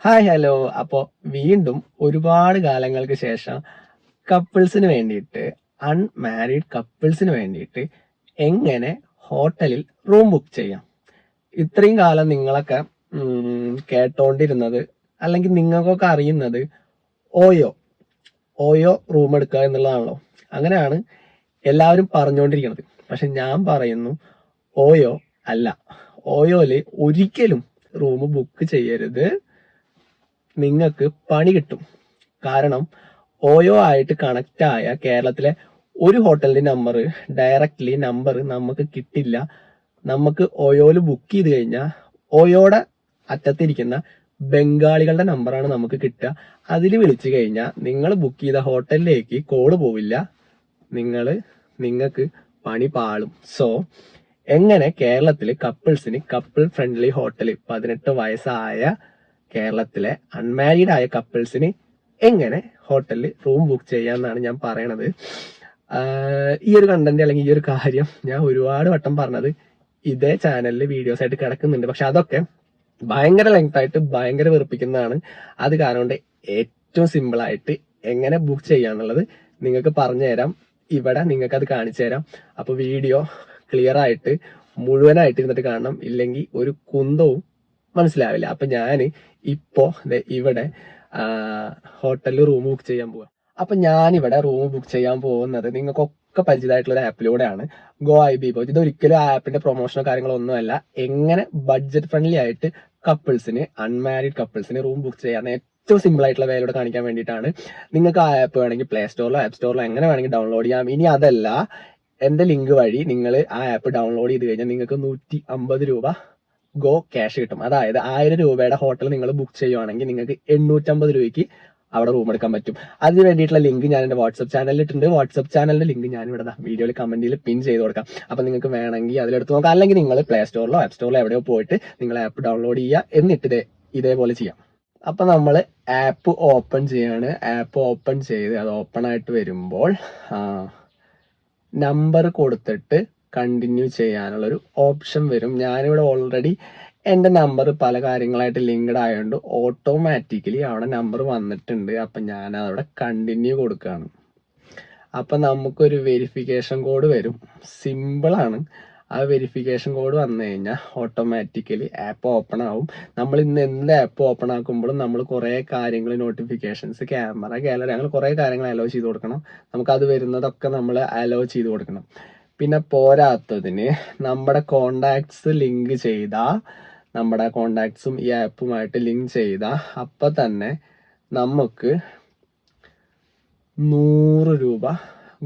Hi hello അപ്പോൾ വീണ്ടും ഒരുപാട് കാലങ്ങൾക്ക് ശേഷം കപ്പിൾസിന് വേണ്ടിയിട്ട് അൺമാരീഡ് കപ്പിൾസിന് വേണ്ടിയിട്ട് എങ്ങനെ ഹോട്ടലിൽ റൂം ബുക്ക് ചെയ്യാം? ഇത്രയും കാലം നിങ്ങളൊക്കെ കേട്ടോണ്ടിരുന്നത് അല്ലെങ്കിൽ നിങ്ങൾക്കൊക്കെ അറിയുന്നത് ഓയോ ഓയോ റൂം എടുക്കുക എന്നുള്ളതാണല്ലോ. അങ്ങനെയാണ് എല്ലാവരും പറഞ്ഞുകൊണ്ടിരിക്കുന്നത് പക്ഷെ ഞാൻ പറയുന്നു ഓയോ അല്ല. ഓയോയിൽ ഒരിക്കലും റൂം ബുക്ക് ചെയ്യരുത്. നിങ്ങൾക്ക് പണി കിട്ടും. കാരണം ഓയോ ആയിട്ട് കണക്റ്റ് ആയ കേരളത്തിലെ ഒരു ഹോട്ടലിന്റെ നമ്പർ ഡയറക്റ്റ്ലി നമ്പർ നമുക്ക് കിട്ടില്ല. നമുക്ക് ഓയോയിൽ ബുക്ക് ചെയ്ത് കഴിഞ്ഞാൽ ഓയോയുടെ അറ്റത്തിരിക്കുന്ന ബംഗാളികളുടെ നമ്പറാണ് നമുക്ക് കിട്ടുക. അതിൽ വിളിച്ചു കഴിഞ്ഞാൽ നിങ്ങൾ ബുക്ക് ചെയ്ത ഹോട്ടലിലേക്ക് കോൾ പോവില്ല. നിങ്ങൾ നിങ്ങൾക്ക് പണി പാളും. സോ എങ്ങനെ കേരളത്തിൽ കപ്പിൾസിന് കപ്പിൾ ഫ്രണ്ട്ലി ഹോട്ടൽ പതിനെട്ട് വയസ്സായ കേരളത്തിലെ അൺമാരീഡ് ആയ കപ്പിൾസിന് എങ്ങനെ ഹോട്ടലിൽ റൂം ബുക്ക് ചെയ്യാന്നാണ് ഞാൻ പറയണത്. ഈ ഒരു കണ്ടന്റ് അല്ലെങ്കിൽ ഈ ഒരു കാര്യം ഞാൻ ഒരുപാട് വട്ടം പറഞ്ഞത് ഇതേ ചാനലിൽ വീഡിയോസ് ആയിട്ട് കിടക്കുന്നുണ്ട്. പക്ഷെ അതൊക്കെ ഭയങ്കര ലെങ്ത് ആയിട്ട് ഭയങ്കര വെറുപ്പിക്കുന്നതാണ്. അത് കാരണം കൊണ്ട് ഏറ്റവും സിമ്പിൾ ആയിട്ട് എങ്ങനെ ബുക്ക് ചെയ്യാന്നുള്ളത് നിങ്ങൾക്ക് പറഞ്ഞു തരാം. ഇവിടെ നിങ്ങൾക്ക് അത് കാണിച്ചു തരാം. അപ്പൊ വീഡിയോ ക്ലിയർ ആയിട്ട് മുഴുവനായിട്ട് ഇരുന്നിട്ട് കാണണം. ഇല്ലെങ്കിൽ ഒരു കുന്തവും മനസ്സിലാവില്ല. അപ്പൊ ഞാൻ ഇപ്പോ ഇവിടെ ഹോട്ടലിൽ റൂം ബുക്ക് ചെയ്യാൻ പോവാ. അപ്പൊ ഇവിടെ റൂം ബുക്ക് ചെയ്യാൻ പോകുന്നത് നിങ്ങൾക്കൊക്കെ പരിചിതമായിട്ടുള്ള ഒരു ആപ്പിലൂടെയാണ്. ഗോ ഐ ബി ബോ ഇത് ഒരിക്കലും ആ ആപ്പിന്റെ പ്രൊമോഷനോ കാര്യങ്ങളോ ഒന്നുമല്ല എങ്ങനെ ബഡ്ജറ്റ് ഫ്രണ്ട്ലി ആയിട്ട് കപ്പിൾസിന് അൺമാരിഡ് കപ്പിൾസിന് റൂം ബുക്ക് ചെയ്യാൻ ഏറ്റവും സിമ്പിൾ ആയിട്ടുള്ള വേയിലൂടെ കാണിക്കാൻ വേണ്ടിയിട്ടാണ് നിങ്ങൾക്ക് ആ ആപ്പ് വേണമെങ്കിൽ പ്ലേ സ്റ്റോറിലോ ആപ്പ് സ്റ്റോറിലോ എങ്ങനെ വേണമെങ്കിൽ ഡൗൺലോഡ് ചെയ്യാം. ഇനി അതല്ല എന്റെ ലിങ്ക് വഴി നിങ്ങൾ ആ ആപ്പ് ഡൗൺലോഡ് ചെയ്ത് കഴിഞ്ഞാൽ നിങ്ങൾക്ക് നൂറ്റി അമ്പത് രൂപ ഗോ ക്യാഷ് കിട്ടും. അതായത് ആയിരം രൂപയുടെ ഹോട്ടൽ നിങ്ങൾ ബുക്ക് ചെയ്യുവാണെങ്കിൽ നിങ്ങൾക്ക് എണ്ണൂറ്റമ്പത് രൂപയ്ക്ക് അവിടെ റൂം എടുക്കാൻ പറ്റും. അതിന് വേണ്ടിയിട്ടുള്ള ലിങ്ക് ഞാൻ എന്റെ വാട്സപ്പ് ചാനലിൽ ഇട്ടുണ്ട് വാട്സപ്പ് ചാനലിന്റെ ലിങ്ക് ഞാൻ ഇവിടെ വീഡിയോയിൽ കമന്റിൽ പിൻ ചെയ്ത് കൊടുക്കാം. അപ്പൊ നിങ്ങൾക്ക് വേണമെങ്കിൽ അതിലെടുത്ത് നോക്കാം. അല്ലെങ്കിൽ നിങ്ങൾ പ്ലേ സ്റ്റോറിലോ ആപ്പ് സ്റ്റോറിലോ എവിടെയോ പോയിട്ട് നിങ്ങൾ ആപ്പ് ഡൗൺലോഡ് ചെയ്യുക. എന്നിട്ട് ഇതേ ഇതേപോലെ ചെയ്യാം. അപ്പൊ നമ്മൾ ആപ്പ് ഓപ്പൺ ചെയ്യാണ്. ആപ്പ് ഓപ്പൺ ചെയ്ത് അത് ഓപ്പൺ ആയിട്ട് വരുമ്പോൾ നമ്പർ കൊടുത്തിട്ട് കണ്ടിന്യൂ ചെയ്യാനുള്ളൊരു ഓപ്ഷൻ വരും. ഞാനിവിടെ ഓൾറെഡി എന്റെ നമ്പർ പല കാര്യങ്ങളായിട്ട് ലിങ്ക്ഡ് ആയതുകൊണ്ട് ഓട്ടോമാറ്റിക്കലി അവിടെ നമ്പർ വന്നിട്ടുണ്ട്. അപ്പം ഞാൻ അവിടെ കണ്ടിന്യൂ കൊടുക്കുകയാണ് അപ്പം നമുക്കൊരു വെരിഫിക്കേഷൻ കോഡ് വരും. സിമ്പിളാണ് ആ വെരിഫിക്കേഷൻ കോഡ് വന്നു കഴിഞ്ഞാൽ ഓട്ടോമാറ്റിക്കലി ആപ്പ് ഓപ്പൺ ആവും. നമ്മൾ ഇന്ന് എന്ത് ആപ്പ് ഓപ്പൺ ആക്കുമ്പോഴും നമ്മൾ കുറേ കാര്യങ്ങൾ നോട്ടിഫിക്കേഷൻസ് ക്യാമറ ഗാലറി അങ്ങനെ കുറേ കാര്യങ്ങൾ അലോ ചെയ്ത് കൊടുക്കണം. നമുക്ക് അത് വരുന്നതൊക്കെ നമ്മൾ അലോ ചെയ്ത് കൊടുക്കണം. പിന്നെ പോരാത്തതിന് നമ്മുടെ കോണ്ടാക്ട്സ് ലിങ്ക് ചെയ്ത നമ്മുടെ കോണ്ടാക്ട്സും ഈ ആപ്പുമായിട്ട് ലിങ്ക് ചെയ്ത അപ്പം തന്നെ നമുക്ക് നൂറ് രൂപ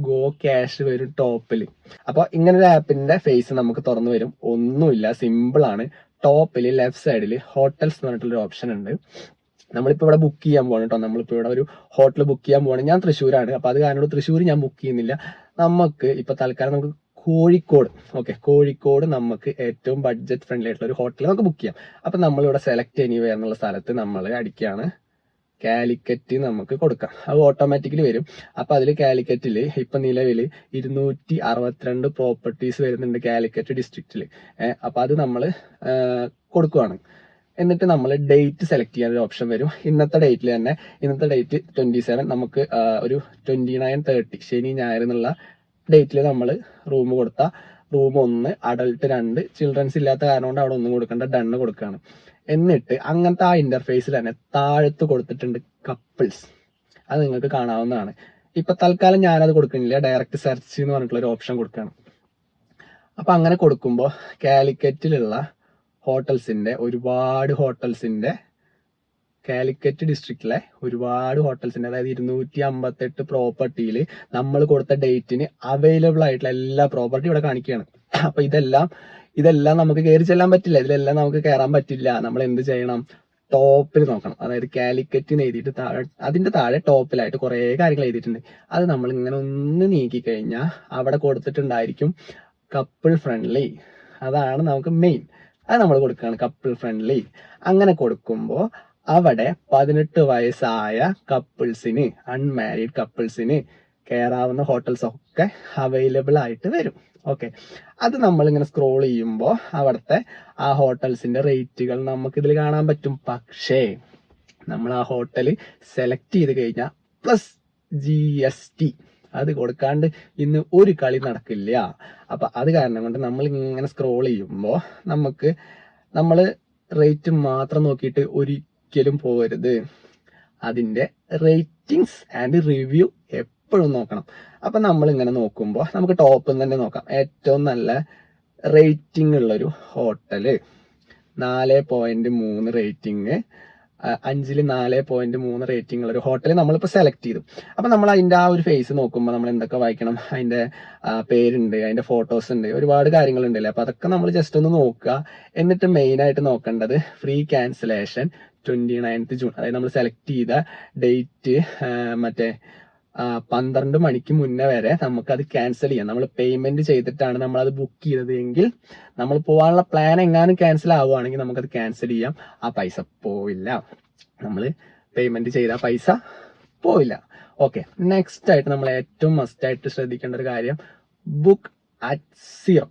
ഗോ ക്യാഷ് വരും ടോപ്പിൽ അപ്പോൾ ഇങ്ങനെ ഒരു ആപ്പിന്റെ ഫേസ് നമുക്ക് തുറന്നു വരും. ഒന്നുമില്ല സിമ്പിളാണ് ടോപ്പിൽ ലെഫ്റ്റ് സൈഡിൽ ഹോട്ടൽസ് എന്ന് പറഞ്ഞിട്ടുള്ള ഒരു ഓപ്ഷൻ ഉണ്ട്. നമ്മളിപ്പോൾ ഇവിടെ ബുക്ക് ചെയ്യാൻ പോകണം കേട്ടോ നമ്മളിപ്പോൾ ഇവിടെ ഒരു ഹോട്ടൽ ബുക്ക് ചെയ്യാൻ പോകണം ഞാൻ തൃശ്ശൂരാണ്. അപ്പോൾ അത് കാരണം തൃശ്ശൂർ ഞാൻ ബുക്ക് ചെയ്യുന്നില്ല. നമുക്ക് ഇപ്പോൾ തൽക്കാലം നമുക്ക് കോഴിക്കോട്. ഓക്കെ കോഴിക്കോട് നമുക്ക് ഏറ്റവും ബഡ്ജറ്റ് ഫ്രണ്ട്ലി ആയിട്ടുള്ള ഒരു ഹോട്ടൽ നമുക്ക് ബുക്ക് ചെയ്യാം. അപ്പൊ നമ്മളിവിടെ സെലക്ട് എനിവേ എന്നുള്ള സ്ഥലത്ത് നമ്മൾ അടിക്കുകയാണ് കാലിക്കറ്റ് നമുക്ക് കൊടുക്കാം. അത് ഓട്ടോമാറ്റിക്കലി വരും. അപ്പൊ അതിൽ കാലിക്കറ്റിൽ ഇപ്പൊ നിലവിൽ ഇരുന്നൂറ്റി അറുപത്തിരണ്ട് പ്രോപ്പർട്ടീസ് വരുന്നുണ്ട് കാലിക്കറ്റ് ഡിസ്ട്രിക്റ്റിൽ അപ്പൊ അത് നമ്മൾ കൊടുക്കുവാണ്. എന്നിട്ട് നമ്മൾ ഡേറ്റ് സെലക്ട് ചെയ്യാൻ ഒരു ഓപ്ഷൻ വരും. ഇന്നത്തെ ഡേറ്റിൽ തന്നെ ഇന്നത്തെ ഡേറ്റ് ട്വന്റി സെവൻ നമുക്ക് ഒരു ട്വന്റി നയൻ തേർട്ടി ശനി ഞായർ എന്നുള്ള ഡേറ്റിൽ നമ്മൾ റൂം കൊടുത്ത. റൂം ഒന്ന് അഡൾട്ട് രണ്ട് ചിൽഡ്രൻസ് ഇല്ലാത്ത കാരണം കൊണ്ട് അവിടെ ഒന്നും കൊടുക്കേണ്ട ഡണ്ണ് കൊടുക്കുകയാണ് എന്നിട്ട് അങ്ങനത്തെ ആ ഇന്റർഫേസിൽ തന്നെ താഴത്ത് കൊടുത്തിട്ടുണ്ട് കപ്പിൾസ് അത് നിങ്ങൾക്ക് കാണാവുന്നതാണ്. ഇപ്പൊ തൽക്കാലം ഞാനത് കൊടുക്കുന്നില്ല. ഡയറക്റ്റ് സെർച്ച് എന്ന് പറഞ്ഞിട്ടുള്ള ഒരു ഓപ്ഷൻ കൊടുക്കുകയാണ് അപ്പൊ അങ്ങനെ കൊടുക്കുമ്പോൾ കാലിക്കറ്റിലുള്ള ഹോട്ടൽസിന്റെ ഒരുപാട് ഹോട്ടൽസിന്റെ കാലിക്കറ്റ് ഡിസ്ട്രിക്റ്റിലെ ഒരുപാട് ഹോട്ടൽസിന്റെ അതായത് ഇരുന്നൂറ്റി അമ്പത്തെട്ട് പ്രോപ്പർട്ടിയിൽ നമ്മൾ കൊടുത്ത ഡേറ്റിന് അവൈലബിൾ ആയിട്ടുള്ള എല്ലാ പ്രോപ്പർട്ടി ഇവിടെ കാണിക്കുകയാണ്. അപ്പൊ ഇതെല്ലാം ഇതെല്ലാം നമുക്ക് കയറി ചെല്ലാൻ പറ്റില്ല. ഇതിലെല്ലാം നമുക്ക് കയറാൻ പറ്റില്ല. നമ്മൾ എന്ത് ചെയ്യണം? ടോപ്പിൽ നോക്കണം. അതായത് കാലിക്കറ്റ് എഴുതിയിട്ട് താഴെ അതിന്റെ താഴെ ടോപ്പിലായിട്ട് കുറെ കാര്യങ്ങൾ എഴുതിയിട്ടുണ്ട്. അത് നമ്മൾ ഇങ്ങനെ ഒന്ന് നീക്കി കഴിഞ്ഞാൽ അവിടെ കൊടുത്തിട്ടുണ്ടായിരിക്കും കപ്പിൾ ഫ്രണ്ട്ലി അതാണ് നമുക്ക് മെയിൻ അത് നമ്മൾ കൊടുക്കുകയാണ് കപ്പിൾ ഫ്രണ്ട്ലി അങ്ങനെ കൊടുക്കുമ്പോൾ അവിടെ പതിനെട്ട് വയസ്സായ കപ്പിൾസിന് അൺമാരീഡ് കപ്പിൾസിന് കയറാവുന്ന ഹോട്ടൽസ് ഒക്കെ അവൈലബിൾ ആയിട്ട് വരും. ഓക്കെ അത് നമ്മൾ ഇങ്ങനെ സ്ക്രോൾ ചെയ്യുമ്പോൾ അവിടുത്തെ ആ ഹോട്ടൽസിന്റെ റേറ്റുകൾ നമുക്ക് ഇതിൽ കാണാൻ പറ്റും. പക്ഷേ നമ്മൾ ആ ഹോട്ടൽ സെലക്ട് ചെയ്ത് കഴിഞ്ഞാൽ പ്ലസ് ജി എസ് ടി അത് കൊടുക്കാണ്ട് ഇന്ന് ഒരു കളി നടക്കില്ല. അപ്പൊ അത് കാരണം കൊണ്ട് നമ്മൾ ഇങ്ങനെ സ്ക്രോൾ ചെയ്യുമ്പോൾ നമുക്ക് നമ്മൾ റേറ്റ് മാത്രം നോക്കിയിട്ട് ഒരിക്കലും പോകരുത് അതിന്റെ റേറ്റിംഗ്സ് ആൻഡ് റിവ്യൂ എപ്പോഴും നോക്കണം. അപ്പം നമ്മൾ ഇങ്ങനെ നോക്കുമ്പോൾ നമുക്ക് ടോപ്പിൽ തന്നെ നോക്കാം. ഏറ്റവും നല്ല റേറ്റിംഗ് ഉള്ളൊരു ഹോട്ടൽ നാല് പോയിന്റ് മൂന്ന് റേറ്റിംഗ് അഞ്ചിൽ നാല് പോയിന്റ് മൂന്ന് റേറ്റിംഗ് ഉള്ള ഒരു ഹോട്ടൽ നമ്മളിപ്പോൾ സെലക്ട് ചെയ്തു. അപ്പം നമ്മൾ അതിന്റെ ആ ഒരു ഫേസ് നോക്കുമ്പോൾ നമ്മൾ എന്തൊക്കെ വായിക്കണം അതിന്റെ പേരുണ്ട് അതിന്റെ ഫോട്ടോസ് ഉണ്ട് ഒരുപാട് കാര്യങ്ങളുണ്ടല്ലേ? അപ്പം അതൊക്കെ നമ്മൾ ജസ്റ്റ് ഒന്ന് നോക്കുക. എന്നിട്ട് മെയിനായിട്ട് നോക്കേണ്ടത് free cancellation twenty ninth June അതായത് നമ്മൾ സെലക്ട് ചെയ്ത ഡേറ്റ് മറ്റേ പന്ത്രണ്ട് മണിക്ക് മുന്നേ വരെ നമുക്കത് ക്യാൻസൽ ചെയ്യാം. നമ്മൾ പേയ്മെന്റ് ചെയ്തിട്ടാണ് നമ്മൾ അത് ബുക്ക് ചെയ്തത് എങ്കിൽ നമ്മൾ പോകാനുള്ള പ്ലാൻ എങ്ങാനും ക്യാൻസൽ ആവുകയാണെങ്കിൽ നമുക്കത് ക്യാൻസൽ ചെയ്യാം. ആ പൈസ പോവില്ല. നമ്മൾ പേയ്മെന്റ് ചെയ്ത പൈസ പോവില്ല. ഓക്കെ നെക്സ്റ്റ് ആയിട്ട് നമ്മൾ ഏറ്റവും മസ്റ്റ് ആയിട്ട് ശ്രദ്ധിക്കേണ്ട ഒരു കാര്യം ബുക്ക് അറ്റ് സീറോ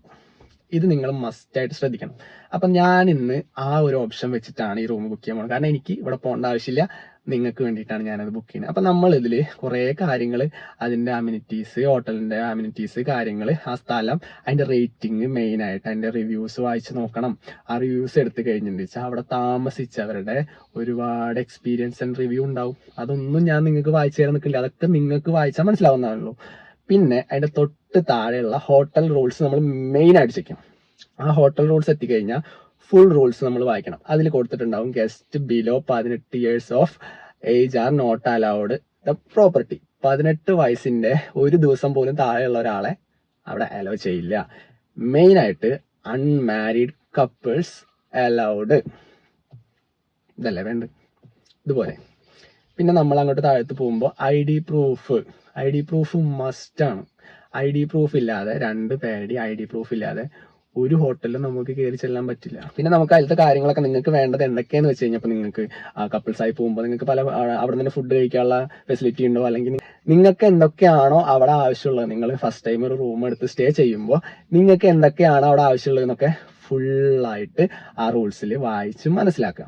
ഇത് നിങ്ങൾ മസ്റ്റായിട്ട് ശ്രദ്ധിക്കണം. അപ്പം ഞാൻ ഇന്ന് ആ ഒരു ഓപ്ഷൻ വെച്ചിട്ടാണ് ഈ റൂം ബുക്ക് ചെയ്യാൻ പോകുന്നത് കാരണം എനിക്ക് ഇവിടെ പോകേണ്ട ആവശ്യമില്ല. നിങ്ങൾക്ക് വേണ്ടിയിട്ടാണ് ഞാനത് ബുക്ക് ചെയ്യുന്നത്. അപ്പം നമ്മൾ ഇതിൽ കുറേ കാര്യങ്ങൾ അതിന്റെ അമ്യൂണിറ്റീസ് ഹോട്ടലിന്റെ അമ്യൂണിറ്റീസ് കാര്യങ്ങൾ ആ സ്ഥലം അതിന്റെ റേറ്റിംഗ് മെയിനായിട്ട് അതിന്റെ റിവ്യൂസ് വായിച്ച് നോക്കണം. ആ റിവ്യൂസ് എടുത്തു കഴിഞ്ഞിട്ട് വെച്ചാൽ അവിടെ താമസിച്ചവരുടെ ഒരുപാട് എക്സ്പീരിയൻസ് ആൻഡ് റിവ്യൂ ഉണ്ടാവും. അതൊന്നും ഞാൻ നിങ്ങൾക്ക് വായിച്ചു തരാൻ നിൽക്കില്ല. അതൊക്കെ നിങ്ങൾക്ക് വായിച്ചാൽ മനസ്സിലാവുന്നതാണല്ലോ. പിന്നെ അതിന്റെ തൊട്ട് താഴെയുള്ള ഹോട്ടൽ റൂൾസ് നമ്മൾ മെയിൻ ആയിട്ട് ചെയ്യും ആ ഹോട്ടൽ റൂൾസ് എത്തിക്കഴിഞ്ഞാൽ ഫുൾ റൂൾസ് നമ്മൾ വായിക്കണം. അതിൽ കൊടുത്തിട്ടുണ്ടാവും ഗസ്റ്റ് ബിലോ പതിനെട്ട് years of age are not allowed the property പതിനെട്ട് വയസ്സിന്റെ ഒരു ദിവസം പോലും താഴെയുള്ള ഒരാളെ അവിടെ അലോ ചെയ്യില്ല. മെയിൻ ആയിട്ട് അൺമാരീഡ് കപ്പിൾസ് അലൗഡ് ഇതല്ലേ വേണ്ട ഇതുപോലെ. പിന്നെ നമ്മൾ അങ്ങോട്ട് താഴത്ത് പോകുമ്പോൾ I D proof I D proof must ആണ്. ഐ ഡി പ്രൂഫ് ഇല്ലാതെ രണ്ട് പേടി ഐ ഡി പ്രൂഫ് ഇല്ലാതെ ഒരു ഹോട്ടലിലും നമുക്ക് കയറി ചെല്ലാൻ പറ്റില്ല. പിന്നെ നമുക്ക് അതിലത്തെ കാര്യങ്ങളൊക്കെ നിങ്ങൾക്ക് വേണ്ടത് എന്തൊക്കെയാന്ന് വെച്ച് കഴിഞ്ഞപ്പോൾ നിങ്ങൾക്ക് കപ്പിൾസ് ആയി പോകുമ്പോൾ നിങ്ങൾക്ക് പല അവിടെ നിന്ന് ഫുഡ് കഴിക്കാനുള്ള ഫെസിലിറ്റി ഉണ്ടോ? അല്ലെങ്കിൽ നിങ്ങൾക്ക് എന്തൊക്കെയാണോ അവിടെ ആവശ്യമുള്ളത്. നിങ്ങൾ ഫസ്റ്റ് ടൈം ഒരു റൂം എടുത്ത് സ്റ്റേ ചെയ്യുമ്പോൾ നിങ്ങൾക്ക് എന്തൊക്കെയാണോ അവിടെ ആവശ്യമുള്ളതെന്നൊക്കെ ഫുള്ളായിട്ട് ആ റൂൾസിൽ വായിച്ച് മനസ്സിലാക്കുക.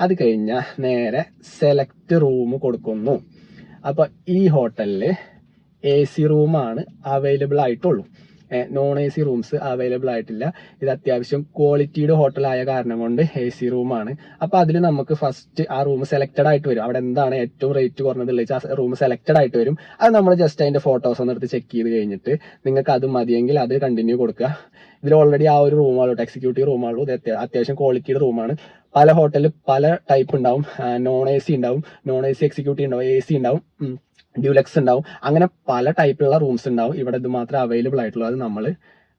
അത് കഴിഞ്ഞാൽ നേരെ സെലക്ട് റൂം കൊടുക്കുന്നു. അപ്പോൾ ഈ ഹോട്ടലിൽ എ സി റൂമാണ് അവൈലബിൾ ആയിട്ടുള്ളൂ. Non A C rooms available ആയിട്ടില്ല. ഇത് അത്യാവശ്യം ക്വാളിറ്റിയുടെ ആയ കാരണം കൊണ്ട് എ സി റൂമാണ് അപ്പോൾ അതിൽ നമുക്ക് ഫസ്റ്റ് ആ റൂം സെലക്റ്റഡ് ആയിട്ട് വരും. അവിടെ എന്താണ് ഏറ്റവും റേറ്റ് കുറഞ്ഞത് ആ റൂം സെലക്റ്റഡ് ആയിട്ട് വരും. അത് നമ്മൾ ജസ്റ്റ് അതിന്റെ ഫോട്ടോസ് ഒന്ന് എടുത്ത് ചെക്ക് ചെയ്ത് കഴിഞ്ഞിട്ട് നിങ്ങൾക്ക് അത് മതിയെങ്കിൽ അത് കണ്ടിന്യൂ കൊടുക്കുക. ഇതിൽ ഓൾറെഡി ആ ഒരു റൂം റൂമാണല്ലോ എക്സിക്യൂട്ടീവ് റൂമാണല്ലോ ഇത് അത്യ- അത്യാവശ്യം ക്വാളിറ്റിയുടെ റൂമാണ് പല ഹോട്ടലിൽ പല ടൈപ്പ് ഉണ്ടാവും. നോൺ എ സി ഉണ്ടാവും. നോൺ എ സി എക്സിക്യൂട്ടീവ് ഉണ്ടാവും. എ സി ഉണ്ടാവും. ഡ്യൂലക്സ് ഉണ്ടാവും. അങ്ങനെ പല ടൈപ്പിലുള്ള റൂംസ് ഉണ്ടാവും. ഇവിടെ ഇത് മാത്രം അവൈലബിൾ ആയിട്ടുള്ളൂ. അത് നമ്മൾ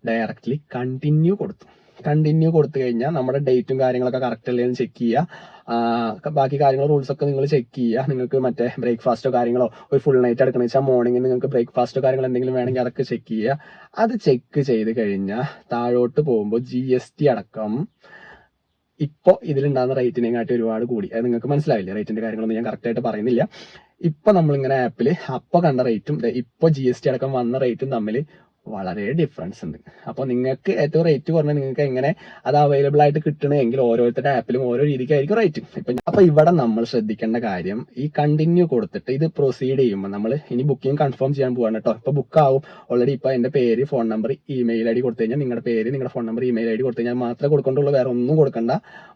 ഡയറക്റ്റ്ലി കണ്ടിന്യൂ കൊടുത്തു. കണ്ടിന്യൂ കൊടുത്തു കഴിഞ്ഞാൽ നമ്മുടെ ഡേറ്റും കാര്യങ്ങളൊക്കെ കറക്റ്റ് അല്ലേ എന്ന് ചെക്ക് ചെയ്യുക. ബാക്കി കാര്യങ്ങൾ റൂൾസ് ഒക്കെ നിങ്ങൾ ചെക്ക് ചെയ്യുക. നിങ്ങൾക്ക് മറ്റേ ബ്രേക്ക്ഫാസ്റ്റോ കാര്യങ്ങളോ ഒരു ഫുൾ നൈറ്റ് എടുക്കണമെന്ന് വെച്ചാൽ മോർണിംഗിൽ നിങ്ങൾക്ക് ബ്രേക്ക്ഫാസ്റ്റോ കാര്യങ്ങൾ എന്തെങ്കിലും വേണമെങ്കിൽ അതൊക്കെ ചെക്ക് ചെയ്യുക. അത് ചെക്ക് ചെയ്ത് കഴിഞ്ഞാൽ താഴോട്ട് പോകുമ്പോൾ ജി എസ് ടി അടക്കം ഇപ്പൊ ഇതിലുണ്ടാകുന്ന റേറ്റിനെ കാട്ടി ഒരുപാട് കൂടി. അത് നിങ്ങൾക്ക് മനസ്സിലാവില്ല റേറ്റിന്റെ കാര്യങ്ങളൊന്നും ഞാൻ കറക്റ്റ് ആയിട്ട് പറയുന്നില്ല. ഇപ്പൊ നമ്മളിങ്ങനെ ആപ്പിൽ അപ്പൊ കണ്ട റേറ്റും ദേ ഇപ്പൊ ജി എസ് ടി അടക്കം വന്ന റേറ്റും തമ്മിൽ വളരെ ഡിഫറൻസ് ഉണ്ട്. അപ്പോൾ നിങ്ങൾക്ക് ഏറ്റവും റേറ്റ് കുറഞ്ഞ നിങ്ങൾക്ക് എങ്ങനെ അത് അവൈലബിൾ ആയിട്ട് കിട്ടണമെങ്കിൽ ഓരോരുത്തരുടെ ആപ്പിലും ഓരോ രീതിക്കായിരിക്കും റേറ്റ് ഇപ്പം അപ്പോൾ അപ്പൊ ഇവിടെ നമ്മൾ ശ്രദ്ധിക്കേണ്ട കാര്യം ഈ കണ്ടിന്യൂ കൊടുത്തിട്ട് ഇത് പ്രൊസീഡ് ചെയ്യുമ്പോൾ നമ്മൾ ഇനി ബുക്കിംഗ് കൺഫേം ചെയ്യാൻ പോവാണ് കേട്ടോ. ഇപ്പോൾ ബുക്ക് ആവും. ഓൾറെഡി ഇപ്പോൾ എന്റെ പേര് phone number email I D കൊടുത്തു കഴിഞ്ഞാൽ നിങ്ങളുടെ പേര് നിങ്ങളുടെ phone number email I D കൊടുത്തു കഴിഞ്ഞാൽ മാത്രമേ കൊടുക്കേണ്ടുള്ളൂ. വേറെ ഒന്നും കൊടുക്കണ്ട.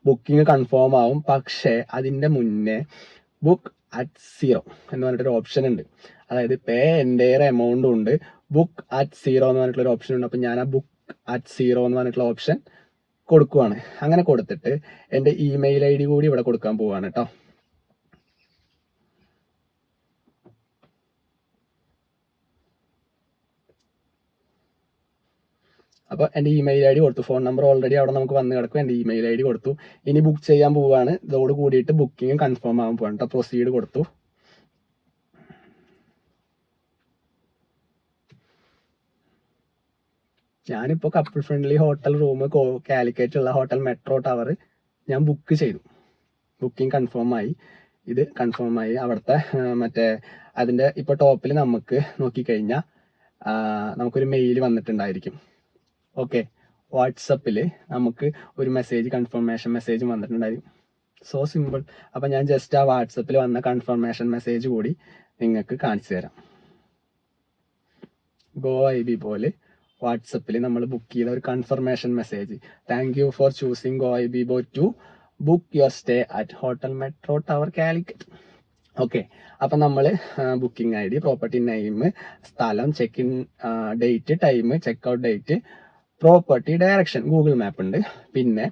ബുക്കിംഗ് കൺഫേം ആവും. പക്ഷേ അതിന്റെ മുന്നേ ബുക്ക് അറ്റ് സീറോ എന്ന് പറഞ്ഞിട്ടൊരു ഓപ്ഷൻ ഉണ്ട്. അതായത് പേ എന്റെ എമൗണ്ടും ഉണ്ട് ബുക്ക് അറ്റ് സീറോ എന്ന് പറഞ്ഞിട്ടുള്ള ഒരു ഓപ്ഷൻ ഉണ്ട്. അപ്പോൾ ഞാൻ ആ ബുക്ക് അറ്റ് സീറോ എന്ന് പറഞ്ഞിട്ടുള്ള ഓപ്ഷൻ കൊടുക്കുവാണ്. അങ്ങനെ കൊടുത്തിട്ട് എന്റെ ഇമെയിൽ ഐ ഡി കൂടി ഇവിടെ കൊടുക്കാൻ പോവാണ് കേട്ടോ അപ്പൊ എന്റെ ഇമെയിൽ ഐ ഡി കൊടുത്തു. ഫോൺ നമ്പർ ഓൾറെഡി അവിടെ നമുക്ക് വന്ന് കിടക്കും. എന്റെ ഇമെയിൽ ഐ ഡി കൊടുത്തു. ഇനി ബുക്ക് ചെയ്യാൻ പോവുകയാണ് ഇതോട് കൂടിയിട്ട് ബുക്കിംഗ് കൺഫേം ആകാൻ പോവാണ് കേട്ടോ പ്രൊസീഡ് കൊടുത്തു. ഞാനിപ്പോൾ couple friendly hotel room Calicut ഉള്ള ഹോട്ടൽ മെട്രോ ടവർ ഞാൻ ബുക്ക് ചെയ്തു. ബുക്കിംഗ് കൺഫേം ആയി. ഇത് കൺഫേം ആയി. അവിടുത്തെ മറ്റേ അതിന്റെ ഇപ്പോൾ ടോപ്പിൽ നമുക്ക് നോക്കിക്കഴിഞ്ഞാൽ നമുക്കൊരു മെയിൽ വന്നിട്ടുണ്ടായിരിക്കും. ഓക്കെ വാട്സപ്പിൽ നമുക്ക് ഒരു മെസ്സേജ് കൺഫർമേഷൻ മെസ്സേജ് വന്നിട്ടുണ്ടായിരിക്കും. സോ സിമ്പിൾ അപ്പം ഞാൻ ജസ്റ്റ് ആ വാട്സപ്പിൽ വന്ന കൺഫർമേഷൻ മെസ്സേജ് കൂടി നിങ്ങൾക്ക് കാണിച്ചു തരാം. ഗോ ഐ ബി പോലെ വാട്സപ്പിൽ നമ്മൾ ബുക്ക് ചെയ്ത ഒരു confirmation message thank you for choosing Goibibo to book your stay at hotel metro tower Calicut okay അപ്പം നമ്മൾ booking I D property name സ്ഥലം check in date time check out date property direction Google map ഉണ്ട്. പിന്നെ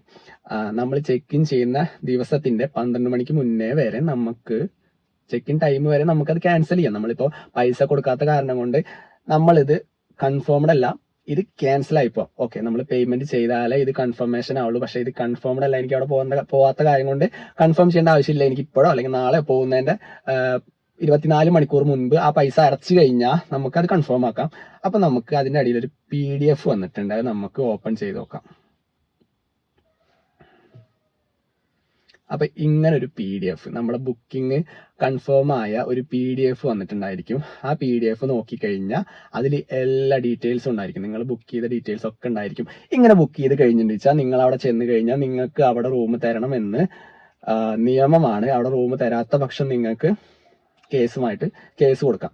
നമ്മൾ check in ചെയ്യുന്ന ദിവസത്തിന്റെ പന്ത്രണ്ട് മണിക്ക് മുന്നേ വരെ നമുക്ക് ചെക്ക് ഇൻ ടൈം വരെ നമുക്കത് ക്യാൻസൽ ചെയ്യാം. നമ്മളിപ്പോൾ പൈസ കൊടുക്കാത്ത കാരണം കൊണ്ട് നമ്മളിത് കൺഫേംഡ് അല്ല ഇത് ക്യാൻസൽ ആയിപ്പോ ഓക്കെ നമ്മൾ പേയ്മെന്റ് ചെയ്താലേ ഇത് കൺഫർമേഷൻ ആവുള്ളൂ. പക്ഷെ ഇത് കൺഫേംഡ് അല്ല. എനിക്ക് അവിടെ പോകുന്ന പോവാത്ത കാര്യം കൊണ്ട് കൺഫേം ചെയ്യേണ്ട ആവശ്യമില്ല. എനിക്ക് ഇപ്പോഴോ അല്ലെങ്കിൽ നാളെ പോകുന്നതിന്റെ ഇരുപത്തിനാല് മണിക്കൂർ മുൻപ് ആ പൈസ അടച്ചു കഴിഞ്ഞാൽ അത് കൺഫേം ആക്കാം. അപ്പൊ നമുക്ക് അതിന്റെ അടിയിൽ ഒരു പി ഡി എഫ് വന്നിട്ടുണ്ട്. അത് നമുക്ക് ഓപ്പൺ ചെയ്ത് നോക്കാം. അപ്പൊ ഇങ്ങനെ ഒരു പി ഡി എഫ് നമ്മുടെ ബുക്കിംഗ് കൺഫേം ആയ ഒരു പി ഡി എഫ് വന്നിട്ടുണ്ടായിരിക്കും. ആ പി ഡി എഫ് നോക്കിക്കഴിഞ്ഞാൽ അതിൽ എല്ലാ ഡീറ്റെയിൽസും ഉണ്ടായിരിക്കും. നിങ്ങൾ ബുക്ക് ചെയ്ത ഡീറ്റെയിൽസ് ഒക്കെ ഉണ്ടായിരിക്കും. ഇങ്ങനെ ബുക്ക് ചെയ്ത് കഴിഞ്ഞിട്ട് നിങ്ങൾ അവിടെ ചെന്ന് കഴിഞ്ഞാൽ നിങ്ങൾക്ക് അവിടെ റൂം തരണം എന്ന് നിയമമാണ്. അവിടെ റൂം തരാത്ത പക്ഷം നിങ്ങൾക്ക് കേസുമായിട്ട് കേസ് കൊടുക്കാം.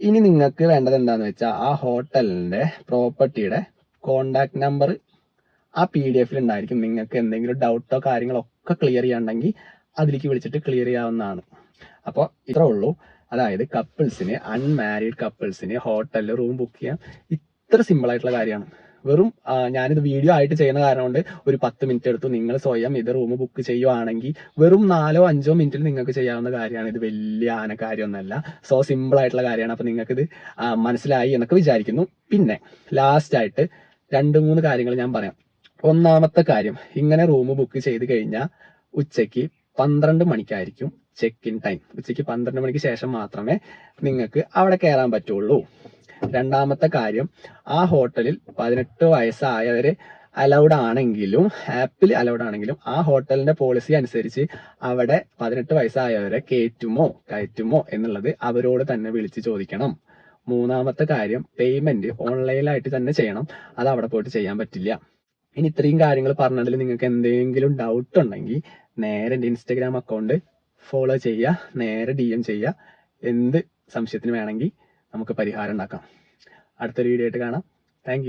ഇനി നിങ്ങൾക്ക് വേണ്ടത് എന്താന്ന് വെച്ചാൽ ആ ഹോട്ടലിന്റെ പ്രോപ്പർട്ടിയുടെ കോണ്ടാക്ട് നമ്പർ ആ പി ഡി എഫിൽ ഉണ്ടായിരിക്കും. നിങ്ങൾക്ക് എന്തെങ്കിലും ഡൗട്ടോ കാര്യങ്ങളോ ഒക്കെ ക്ലിയർ ചെയ്യാണ്ടെങ്കിൽ അതിലേക്ക് വിളിച്ചിട്ട് ക്ലിയർ ചെയ്യാവുന്നതാണ്. അപ്പോൾ ഇത്രേ ഉള്ളൂ. അതായത് കപ്പിൾസിന് അൺമാരീഡ് കപ്പിൾസിന് ഹോട്ടലിൽ റൂം ബുക്ക് ചെയ്യാം ഇത്ര സിമ്പിൾ ആയിട്ടുള്ള കാര്യമാണ്. വെറും ഞാനിത് വീഡിയോ ആയിട്ട് ചെയ്യുന്ന കാരണം കൊണ്ട് ഒരു പത്ത് മിനിറ്റ് എടുത്തു നിങ്ങൾ സ്വയം ഇത് റൂം ബുക്ക് ചെയ്യുവാണെങ്കിൽ വെറും നാലോ അഞ്ചോ മിനിറ്റിൽ നിങ്ങൾക്ക് ചെയ്യാവുന്ന കാര്യമാണ്. ഇത് വലിയ ആന കാര്യമൊന്നുമല്ല സോ സിമ്പിൾ ആയിട്ടുള്ള കാര്യമാണ്. അപ്പൊ നിങ്ങൾക്ക് ഇത് മനസ്സിലായി എന്നൊക്കെ വിചാരിക്കുന്നു. പിന്നെ ലാസ്റ്റ് ആയിട്ട് രണ്ട് മൂന്ന് കാര്യങ്ങൾ ഞാൻ പറയാം. ഒന്നാമത്തെ കാര്യം ഇങ്ങനെ റൂം ബുക്ക് ചെയ്ത് കഴിഞ്ഞാൽ ഉച്ചയ്ക്ക് പന്ത്രണ്ട് മണിക്കായിരിക്കും ചെക്ക് ഇൻ ടൈം ഉച്ചയ്ക്ക് പന്ത്രണ്ട് മണിക്ക് ശേഷം മാത്രമേ നിങ്ങൾക്ക് അവിടെ കയറാൻ പറ്റുള്ളൂ. രണ്ടാമത്തെ കാര്യം ആ ഹോട്ടലിൽ പതിനെട്ട് വയസ്സായവര് അലൗഡ് ആണെങ്കിലും ആപ്പിൽ അലൗഡ് ആണെങ്കിലും ആ ഹോട്ടലിന്റെ പോളിസി അനുസരിച്ച് അവിടെ പതിനെട്ട് വയസ്സായവരെ കയറ്റുമോ കയറ്റുമോ എന്നുള്ളത് അവരോട് തന്നെ വിളിച്ച് ചോദിക്കണം. മൂന്നാമത്തെ കാര്യം പേയ്മെന്റ് ഓൺലൈനായിട്ട് തന്നെ ചെയ്യണം. അത് അവിടെ പോയിട്ട് ചെയ്യാൻ പറ്റില്ല. ഇനി ഇത്രയും കാര്യങ്ങൾ പറഞ്ഞതിൽ നിങ്ങൾക്ക് എന്തെങ്കിലും ഡൗട്ട് ഉണ്ടെങ്കിൽ നേരെ എന്റെ ഇൻസ്റ്റഗ്രാം അക്കൗണ്ട് ഫോളോ ചെയ്യുക നേരെ ഡി എം ചെയ്യുക. എന്ത് സംശയത്തിന് വേണമെങ്കിൽ നമുക്ക് പരിഹാരം ഉണ്ടാക്കാം. അടുത്തൊരു വീഡിയോ ആയിട്ട് കാണാം. താങ്ക്